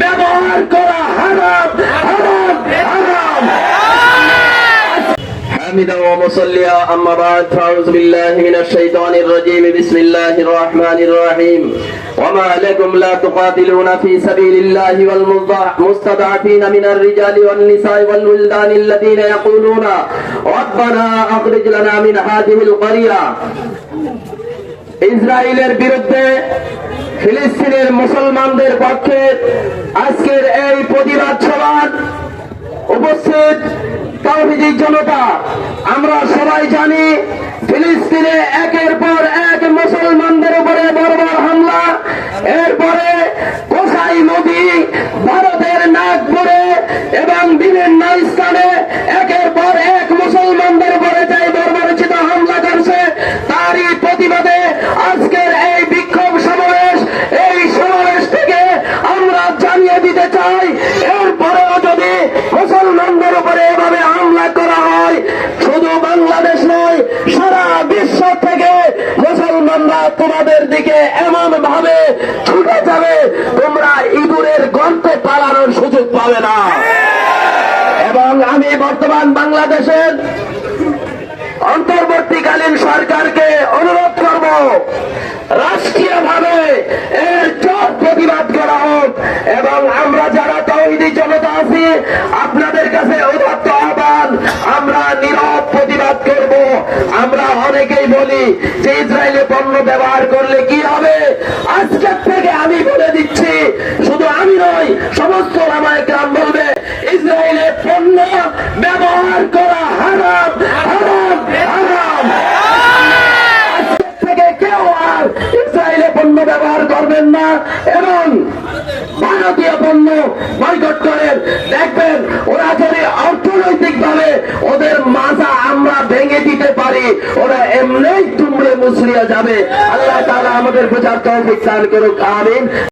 ব্যবহার করা হারাম হারাম হারাম حامدا ومصليا أما بعد فأعوذ بالله من الشيطان الرجيم بسم الله الرحمن الرحيم وما لكم لا تقاتلون في سبيل الله والمستضعفين من الرجال والنساء والولدان الذين يقولون ربنا أخرج لنا من هذه القرية ইসরায়েলের বিরুদ্ধে ফিলিস্তিনের মুসলমানদের পক্ষে আজকের এই প্রতিবাদ সভার উপস্থিত তাওহিদি জনতা, আমরা সবাই জানি ফিলিস্তিনে একের পর এক মুসলমানদের উপরে বর্বর হামলা, এরপরে কোসাই নদী, ভারতের নাগপুরে এবং বিভিন্ন স্থানে এক মুসলমানদের উপরে যাই বর্বরচিত হামলা করছে তারই প্রতিবাদে আজকের এই বিক্ষোভ সমাবেশ এই সমাবেশ থেকে আমরা জানিয়ে দিতে চাই এরপরেও যদি মুসলমানদের উপরে এভাবে হামলা করা হয় শুধু বাংলাদেশ নয় সারা বিশ্ব থেকে মুসলমানরা তোমাদের দিকে এমন ভাবে ছুটে যাবে, তোমরা ইঁদুরের গর্তে পালানোর সুযোগ পাবে না। এবং আমি বর্তমান বাংলাদেশের অন্তর্বর্তীকালীন সরকারকে অনুরোধ করব, রাষ্ট্রীয়ভাবে এর জোর প্রতিবাদ করা হোক। এবং আমরা যারা তহিদি জনতা আছি আমরা অনেকেই বলি যে ইসরায়েলে পণ্য ব্যবহার করলে কি হবে? আজকের থেকে আমি বলে দিচ্ছি, শুধু আমি নই, সমস্ত রামায় গ্রাম বলবে, ইসরায়েলে পণ্য ব্যবহার করা হারাম হারাম হারাম। থেকে কেউ আর ইসরায়েলে পণ্য ব্যবহার করবেন না, এবং ভারতীয় পণ্য বয়কট করেন। দেখবেন, ওরা যদি অর্থনৈতিক ভাবে ওদের মাজা আমরা ওরা এমনি তুমড়ে মুসরিয়া যাবে। আল্লাহ তালা আমাদের বোঝার তৌফিক দান করুক আমিন।